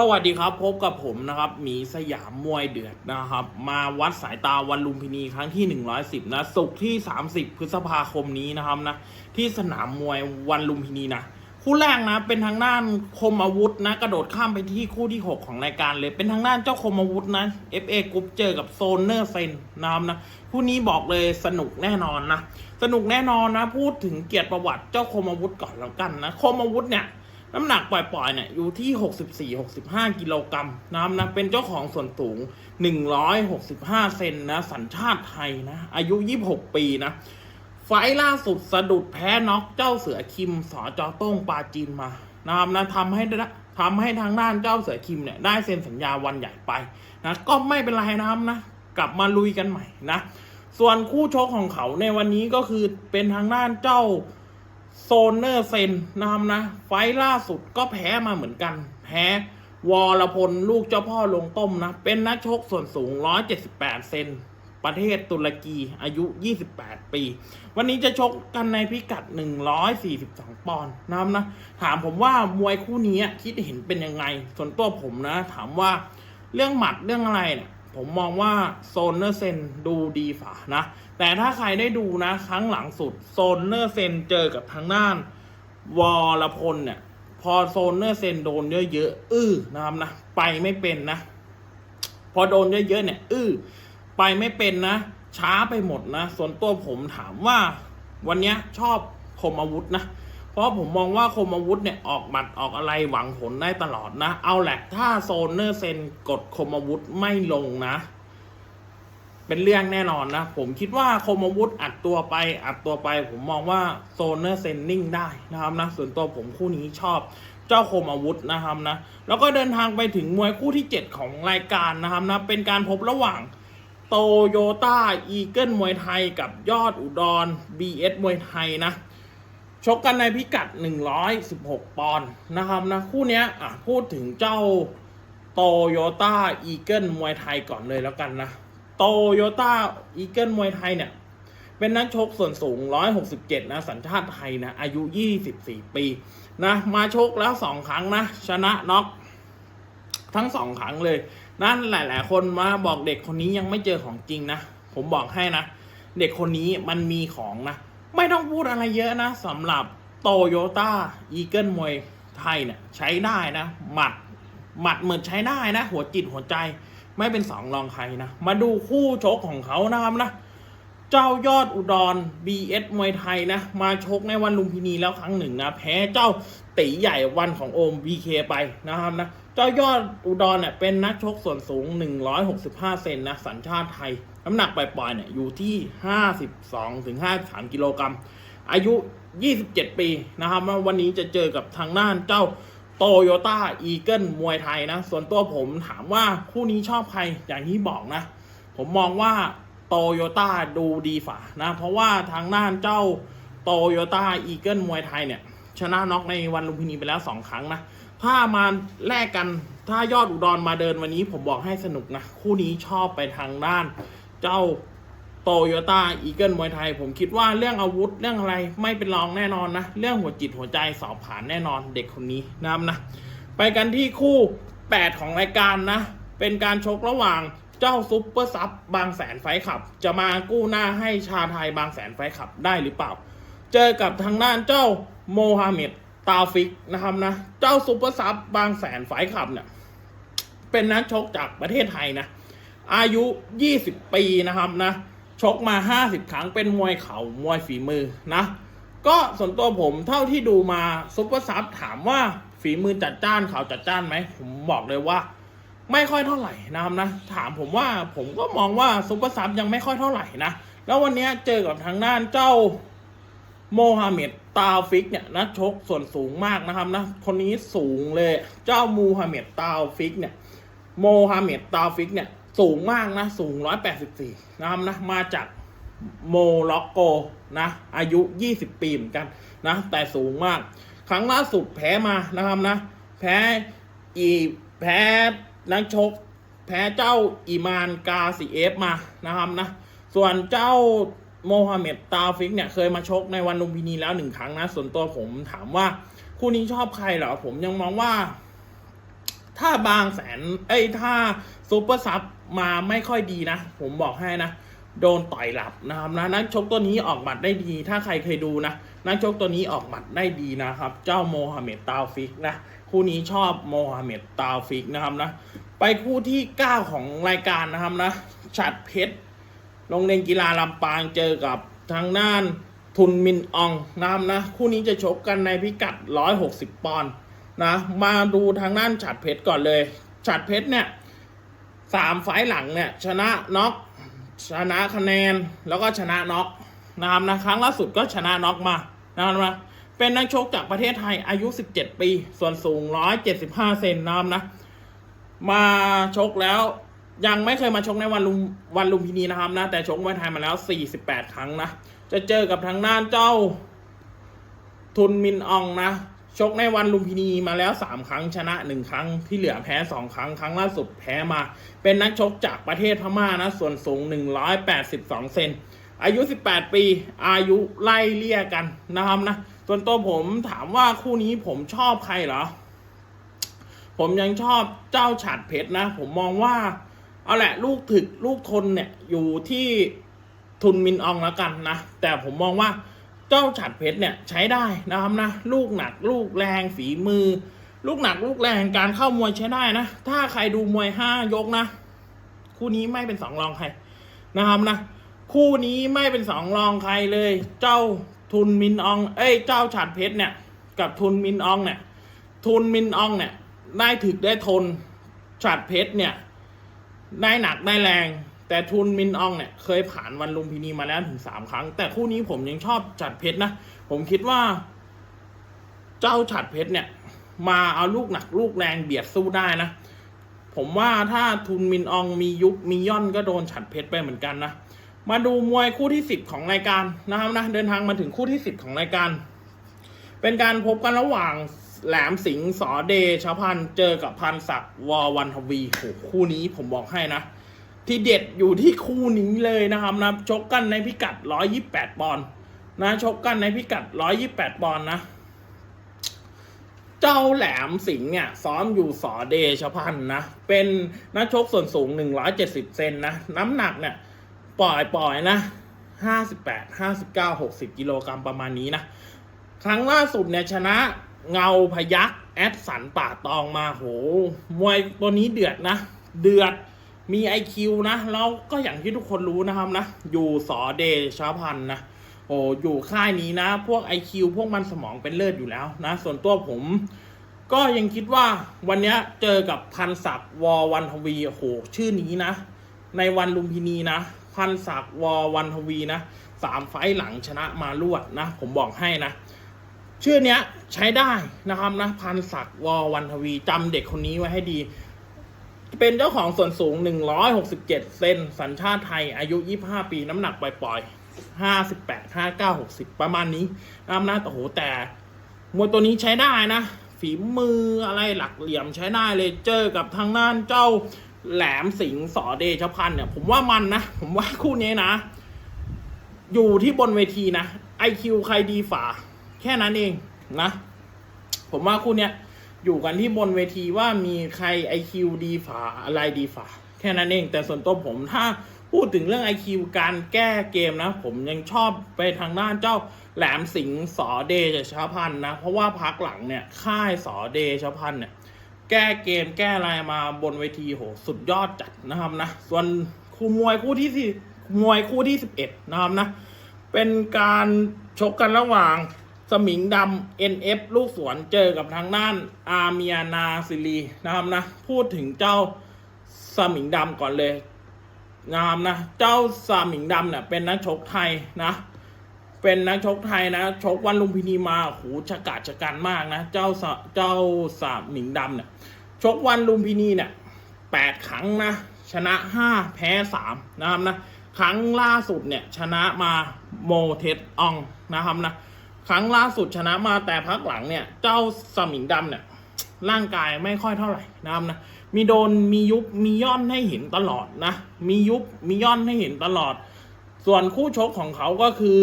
สวัสดีครับ พบกับผมนะครับหมีสยามมวยเดือดนะครับ มาวัดสายตาวันลุมพินีครั้งที่ 110 นะศุกร์ที่ 30 พฤษภาคมนี้นะครับนะที่สนามมวยวันลุมพินีนะ คู่แรกนะเป็นทางด้านคมอาวุธนะ กระโดดข้ามไปที่คู่ที่ 6 ของรายการเลย เป็นทางด้านเจ้าคมอาวุธนะ FA กรุ๊ปเจอกับโซนเนอร์เซนนะครับนะคู่นี้บอกเลยสนุกแน่นอนนะสนุกแน่นอนนะ พูดถึงเกียรติประวัติเจ้าคมอาวุธก่อนแล้วกันนะคมอาวุธเนี่ย น้ำหนักปล่อยๆเนี่ยอยู่ที่ 64-65 กิโลกรัมนะครับนะเป็นเจ้าของส่วนสูง 165 เซนนะ สัญชาติไทยนะ อายุ 26 ปีนะ ไฟล่าสุดสะดุดแพ้น็อกเจ้าเสือคิมสอจอโต้งปาจีนมานะครับนะทำให้ทำให้ทางด้านเจ้าเสือคิมเนี่ยได้เซ็นสัญญาวันใหญ่ไปนะก็ไม่เป็นไรนะครับนะ กลับมาลุยกันใหม่นะ ส่วนคู่ชกของเขาในวันนี้ก็คือเป็นทางด้านเจ้า โซนเนอร์เซนนะครับนะ ไฟล่าสุดก็แพ้มาเหมือนกัน แพ้วรพลลูกเจ้าพ่อลงต้มนะ เป็นนักชกส่วนสูง 178 เซน ประเทศตุรกีอายุ 28 ปี วันนี้จะชกกันในพิกัด 142 ปอนด์นะครับนะ ถามผมว่ามวยคู่นี้คิดเห็นเป็นยังไง ส่วนตัวผมนะ ถามว่าเรื่องหมัดเรื่องอะไรเนี่ย ผมมองว่าโซนเนอร์เซนดูดีฝ่านะ แต่ถ้าใครได้ดูนะ ครั้งหลังสุดโซนเนอร์เซนเจอกับทางด้านวอลพลเนี่ย พอโซนเนอร์เซนโดนเยอะๆอื้อนะครับนะ ไปไม่เป็นนะ พอโดนเยอะๆเนี่ยอื้อไปไม่เป็นนะ ช้าไปหมดนะ ส่วนตัวผมถามว่าวันนี้ชอบคมอาวุธนะ เพราะผมมองว่าคมอาวุธเนี่ยออกหมัดออกอะไรหวังผลได้ตลอดนะ เอาแหละถ้าโซนเนอร์เซนกดคมอาวุธไม่ลงนะ เป็นเรื่องแน่นอนนะ ผมคิดว่าคมอาวุธอัดตัวไป อัดตัวไป ผมมองว่าโซนเนอร์เซนนิ่งได้นะครับนะส่วนตัวผมคู่นี้ชอบเจ้าคมอาวุธนะครับนะ แล้วก็เดินทางไปถึงมวยคู่ที่ 7 ของรายการนะครับนะ เป็นการพบระหว่างโตโยต้าอีเกิลมวยไทยกับยอดอุดร BS มวยไทยนะ ชกกันในพิกัด 116 ปอนด์นะครับนะคู่นี้อะพูดถึงเจ้าโตโยต้าอีเกิลมวยไทยก่อนเลยแล้วกันนะโตโยต้าอีเกิลมวยไทยเนี่ย เป็นนักชกส่วนสูง 167 นะ สัญชาติไทยนะ อายุ 24 ปีนะ มาชกแล้ว 2 ครั้งนะ ชนะน็อกทั้ง 2 ครั้งเลย นั่นหลาย ๆ คนมาบอกเด็กคนนี้ยังไม่เจอของจริงนะ ผมบอกให้นะ เด็กคนนี้มันมีของนะ ไม่ต้องพูดอะไรเยอะนะสำหรับโตโยต้าอีเกิลมวยไทยเนี่ยใช้ได้นะ หมัดหมัดเหมือนใช้ได้นะ หัวจิตหัวใจไม่เป็นสองรองใครนะ มาดูคู่ชกของเขานะครับนะ เจ้ายอดอุดร BS มวยไทยนะ มาชกในวันลุมพินีแล้วครั้งหนึ่งนะ แพ้เจ้าตีใหญ่วันของโอม BK ไปนะครับนะ เจ้ายอดอุดรเนี่ยเป็นนักชกส่วนสูง 165 เซนนะ สัญชาติไทย น้ำหนักปล่อยๆเนี่ยอยู่ที่ 52ถึง53 กิโลกรัม อายุ 27 ปีนะครับว่าวันนี้จะเจอกับทางด้านเจ้าโตโยต้าอีเกิลมวยไทยนะ ส่วนตัวผมถามว่าคู่นี้ชอบใครอย่างที่บอกนะ ผมมองว่า โตโยต้าดูดีฝ่านะเพราะว่าทางด้านเจ้าโตโยต้าอีเกิลมวยไทยเนี่ย ชนะน็อกในวันลุมพินีไปแล้ว 2 ครั้งนะ ถ้ามาแลกกันถ้ายอดอุดรมาเดินวันนี้ผมบอกให้สนุกนะ คู่นี้ชอบไปทางด้าน เจ้าโตโยต้าอีเกิลมวยไทย ผมคิดว่าเรื่องอาวุธเรื่องอะไรไม่เป็นรองแน่นอนนะ เรื่องหัวจิตหัวใจสอบผ่านแน่นอนเด็กคนนี้นะครับนะ ไปกันที่คู่ 8 ของรายการนะ เป็นการชกระหว่าง เจ้าซุปเปอร์ซับบางแสนไฟขับ จะมากู้หน้าให้ชาไทยบางแสนไฟขับได้หรือเปล่า เจอกับทางด้านเจ้าโมฮัมเหม็ดตาฟิกนะครับนะ เจ้าซุปเปอร์ซับบางแสนไฟขับเนี่ยเป็นนักชกจากประเทศไทยนะ อายุ 20 ปีนะครับนะ ชกมา 50 ครั้งเป็นมวยเขา่ามวยฝีมือนะ ก็ส่วนตัวผมเท่าที่ดูมาซุปเปอร์ซับถามว่าฝีมือจัดจ้านเขาจัดจ้านไหมผมบอกเลยว่า ไม่ค่อยเท่าไหร่นะครับนะ ถามผมว่าผมก็มองว่าซุปเปอร์ซับยังไม่ค่อยเท่าไหร่นะ แล้ววันนี้เจอกับทางด้านเจ้าโมฮัมเหม็ดตาฟิกเนี่ยนักชกส่วนสูงมากนะครับนะ คนนี้สูงเลย เจ้ามูฮัมเหม็ดตาฟิกเนี่ย โมฮัมเหม็ดตาฟิกเนี่ยสูงมากนะ สูง 184 นะครับนะ มาจากโมร็อกโกนะ อายุ 20 ปีเหมือนกันนะ แต่สูงมาก ครั้งล่าสุดแพ้มานะครับนะ แพ้อีแพ้ นักชกแพ้เจ้าอีมานกาซีเอฟมานะครับนะ ส่วนเจ้าโมฮัมเหม็ดตาฟิกเนี่ยเคยมาชกในวันลุมพินีแล้วหนึ่งครั้งนะ ส่วนตัวผมถามว่า คู่นี้ชอบใครเหรอ ผมยังมองว่าถ้าถ้าบางแสน เอ้ย ถ้าซูเปอร์ซับมาไม่ค่อยดีนะ ผมบอกให้นะ โดนต่อยหลับนะครับนะ นักชกตัวนี้ออกหมัดได้ดี ถ้าใครเคยดูนะ นักชกตัวนี้ออกหมัดได้ดีนะครับ เจ้าโมฮัมเหม็ดตาฟิกนะ คู่นี้ชอบโมฮัมเหม็ดตาฟิกนะครับนะ ไปคู่ที่ 9 ของรายการนะครับนะฉัดเพชรโรงเรียนกีฬาลำปางเจอกับทางด้านทุนมินอองนะครับนะ คู่นี้จะชกกันในพิกัด 160 ปอนด์นะ มาดูทางด้านฉัดเพชรก่อนเลยฉัดเพชรเนี่ยสามไฟหลังเนี่ยชนะน็อกชนะคะแนนแล้วก็ชนะน็อกนะครับนะครั้งล่าสุดก็ชนะน็อกมานะครับนะ เป็นนักชกจากประเทศไทยอายุ 17 ปี ส่วนสูง 175 เซนนะครับนะ มาชกแล้วยังไม่เคยมาชกในวันลุมวันลุมพินีนะครับนะ แต่ชกมวยไทยมาแล้ว 48 ครั้งนะ จะเจอกับทางด้านเจ้าทุนมินอองนะ ชกในวันลุมพินีมาแล้ว 3 ครั้งชนะ 1 ครั้งที่เหลือแพ้ 2 ครั้ง ครั้งล่าสุดแพ้มา เป็นนักชกจากประเทศพม่านะ ส่วนสูง 182 เซนอายุ 18 ปี อายุไล่เลี่ยกันนะครับนะ ส่วนตัวผมถามว่าคู่นี้ผมชอบใครเหรอ ผมยังชอบเจ้าฉัดเพชรนะ ผมมองว่า เอาแหละ ลูกถึกลูกทนเนี่ย อยู่ที่ทุนมินอองแล้วกันนะ แต่ผมมองว่าเจ้าฉัดเพชรเนี่ยใช้ได้นะครับนะ ลูกหนักลูกแรงฝีมือ ลูกหนักลูกแรงการเข้ามวยใช้ได้นะ ถ้าใครดูมวยห้ายกนะ คู่นี้ไม่เป็นสองรองใครนะครับนะ คู่นี้ไม่เป็นสองรองใครเลย เจ้า ทุนมินออง เอ้ยเจ้าฉัดเพชรเนี่ย กับทุนมินอองเนี่ย ทุนมินอองเนี่ย ได้ถึกได้ทนฉัดเพชรเนี่ย ได้หนักได้แรง แต่ทุนมินอองเนี่ย เคยผ่านวันลุมพินีมาแล้วถึงสามครั้ง แต่คู่นี้ผมยังชอบฉัดเพชรนะ ผมคิดว่า เจ้าฉัดเพชรเนี่ย มาเอาลูกหนักลูกแรงเบียดสู้ได้นะ ผมว่าถ้าทุนมินอองมียุบมีย่อนก็โดนฉัดเพชรไปเหมือนกันนะ มาดูมวยคู่ที่สิบของรายการนะครับนะเดินทางมาถึงคู่ที่สิบของรายการ เป็นการพบกันระหว่างแหลมสิงห์สอเดชพันธ์เจอกับพันศักดิ์วอวันทวีโหคู่นี้ผมบอกให้นะ ที่เด็ดอยู่ที่คู่นี้เลยนะครับนะชกกันในพิกัด 128 ปอนด์นะชกกันในพิกัด 128 ปอนด์นะ เจ้าแหลมสิงห์เนี่ยซ้อมอยู่สอเดชพันธ์นะ เป็นนักชกส่วนสูง 170 เซนนะ น้ำหนักเนี่ย ปล่อยปล่อยนะ58 59 60กิโลกรัมประมาณนี้นะ ครั้งล่าสุดเนี่ยชนะเงาพยักแอดสันป่าตองมาโห มวยตัวนี้เดือดนะ เดือดมีไอคิวนะแล้วก็อย่างที่ทุกคนรู้นะครับนะ อยู่สอเดชาพันนะโอ้อยู่ค่ายนี้นะ พวก IQ พวกมันสมองเป็นเลิศอยู่แล้วนะ ส่วนตัวผม ก็ยังคิดว่าวันเนี้ยเจอกับพันศักดิ์วอวันทวีโอ้โหชื่อนี้นะ ในวันลุมพินีนะ พันศักดิ์วอวันทวีนะสามไฟหลังชนะมารวดนะ ผมบอกให้นะ ชื่อเนี้ยใช้ได้นะครับนะพันศักดิ์วอวันทวีจำเด็กคนนี้ไว้ให้ดี เป็นเจ้าของส่วนสูง 167 เซนสัญชาติไทย อายุ 25 ปี น้ำหนักปล่อยๆ58 59 60 ประมาณนี้นะครับนะแต่โหแต่มวยตัวนี้ใช้ได้นะ ฝีมืออะไรหลักเหลี่ยมใช้ได้เลยเจอกับทางด้านเจ้า แหลมสิงสอเดชพันเนี่ย ผมว่ามันนะ ผมว่าคู่นี้นะ อยู่ที่บนเวทีนะ IQ ใครดีฝ่า แค่นั้นเองนะ ผมว่าคู่เนี้ยอยู่กันที่บนเวทีว่ามีใคร IQ ดีฝ่าอะไรดีฝ่า แค่นั้นเอง แต่ส่วนตัวผมถ้าพูดถึงเรื่อง IQ การแก้เกมนะ ผมยังชอบไปทางด้านเจ้าแหลมสิงสอเดชพันนะ เพราะว่าพักหลังเนี่ย ค่ายสอเดชพันเนี่ย แก้เกมแก้อะไรมาบนเวทีโหสุดยอดจัดนะครับนะ ส่วนคู่มวยคู่ที่สี่มวยคู่ที่สิบเอ็ดนะครับนะ เป็นการชกกันระหว่างสมิงดำ NF ลูกสวนเจอกับทางด้านอาเมียนาซิลีนะครับนะ พูดถึงเจ้าสมิงดำก่อนเลยนะครับนะ เจ้าสมิงดำเนี่ยเป็นนักชกไทยนะ เป็นนักชกไทยนะ ชกวันลุมพินีมาโหชะกาจชะกันมากนะ เจ้าเจ้าสามหมิงดำเนี่ยชกวันลุมพินีเนี่ยแปดครั้งนะ ชนะห้าแพ้สามนะครับนะ ครั้งล่าสุดเนี่ยชนะมาโมเทสอองนะครับนะ ครั้งล่าสุดชนะมาแต่พักหลังเนี่ย เจ้าสมิงดำเนี่ยร่างกายไม่ค่อยเท่าไหร่นะครับนะ มีโดนมียุบมีย่อนให้เห็นตลอดนะ มียุบมีย่อนให้เห็นตลอด ส่วนคู่ชกของเขาก็คือ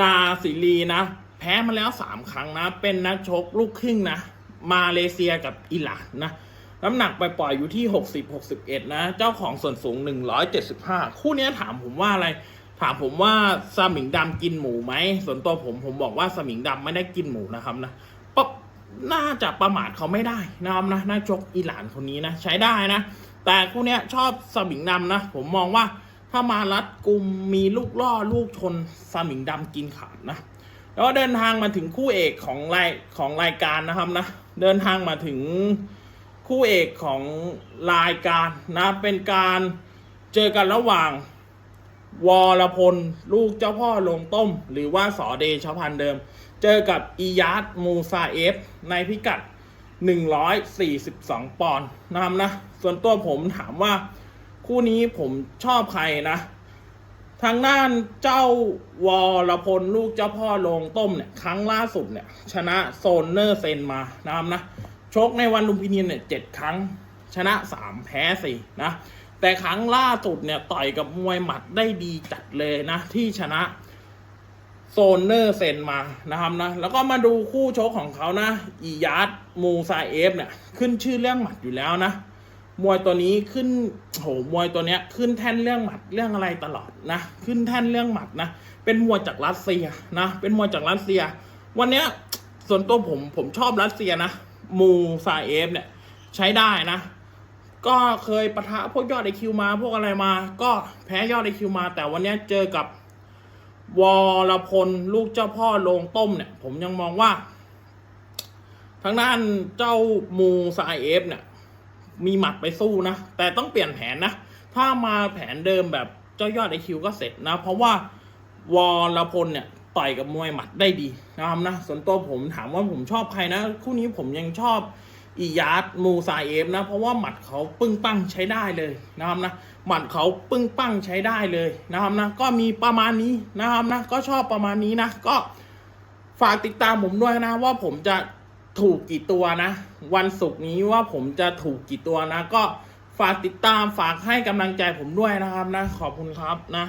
นาสิลีนะ แพ้มาแล้วสามครั้งนะ เป็นนักชกลูกครึ่งนะ มาเลเซียกับอิหร่านนะน้ำหนักไปปล่อยอยู่ที่ 60 61 นะ เจ้าของส่วนสูง 175 คู่นี้ถามผมว่าอะไร ถามผมว่าสมิงดำกินหมูไหม ส่วนตัวผมผมบอกว่าสมิงดำไม่ได้กินหมูนะครับนะปะน่าจะประมาทเขาไม่ได้นะครับนะนักชกอิหร่านคนนี้นะ ใช้ได้นะ แต่คู่นี้ชอบสมิงดำนะ ผมมองว่า ถ้ามารัดกลุ่มมีลูกล่อลูกชนสมิงดำกินขาดนะ แล้วก็เดินทางมาถึงคู่เอกของรายของรายการนะครับนะ เดินทางมาถึงคู่เอกของรายการนะ เป็นการเจอกันระหว่างวรพล ลูกเจ้าพ่อลงต้ม หรือว่าสอเดชพันธ์เดิม เจอกับอียาดมูซาเอฟ ในพิกัด 142 ปอนด์นะครับนะ ส่วนตัวผมถามว่า คู่นี้ผมชอบใครนะ ทางด้านเจ้าวรพลลูกเจ้าพ่อโรงต้มเนี่ย ครั้งล่าสุดเนี่ย ชนะโซนเนอร์เซนมานะครับนะชกในวันลุมพินีเนี่ยเจ็ดครั้งชนะสามแพ้สี่นะ แต่ครั้งล่าสุดเนี่ย ต่อยกับมวยหมัดได้ดีจัดเลยนะ ที่ชนะโซนเนอร์เซนมานะครับนะ แล้วก็มาดูคู่ชกของเขานะอียาร์ดมูซาเอฟเนี่ย ขึ้นชื่อเรื่องหมัดอยู่แล้วนะ มวยตัวนี้ขึ้น มวยตัวเนี้ยขึ้นแท่นเรื่องหมัดเรื่องอะไรตลอดนะขึ้นแท่นเรื่องหมัดนะเป็นมวยจากรัสเซียนะเป็นมวยจากรัสเซีย วันเนี้ยส่วนตัวผมผมชอบรัสเซียนะมูซาเอฟเนี่ยใช้ได้นะ ก็เคยปะทะพวกยอดไอคิวมาพวกอะไรมา ก็แพ้ยอดไอคิวมา แต่วันเนี้ยเจอกับวรพลลูกเจ้าพ่อโรงต้มเนี่ย ผมยังมองว่า ทางด้านเจ้ามูซาเอฟเนี่ย มีหมัดไปสู้นะ แต่ต้องเปลี่ยนแผนนะ ถ้ามาแผนเดิมแบบเจ้ายอดไอคิวก็เสร็จนะ เพราะว่าวรพลเนี่ยต่อยกับมวยหมัดได้ดีนะครับนะ ส่วนตัวผมถามว่าผมชอบใครนะ คู่นี้ผมยังชอบอียาร์ดมูซาเอฟนะ เพราะว่าหมัดเขาปึ้งปั้งใช้ได้เลยนะครับนะ หมัดเขาปึ้งปั้งใช้ได้เลยนะครับนะ ก็มีประมาณนี้นะครับนะ ก็ชอบประมาณนี้นะ ก็ฝากติดตามผมด้วยนะว่าผมจะ ถูกกี่ตัวนะ วันศุกร์นี้ว่าผมจะถูกกี่ตัวนะ ก็ฝากติดตามฝากให้กำลังใจผมด้วยนะครับนะ ขอบคุณครับนะ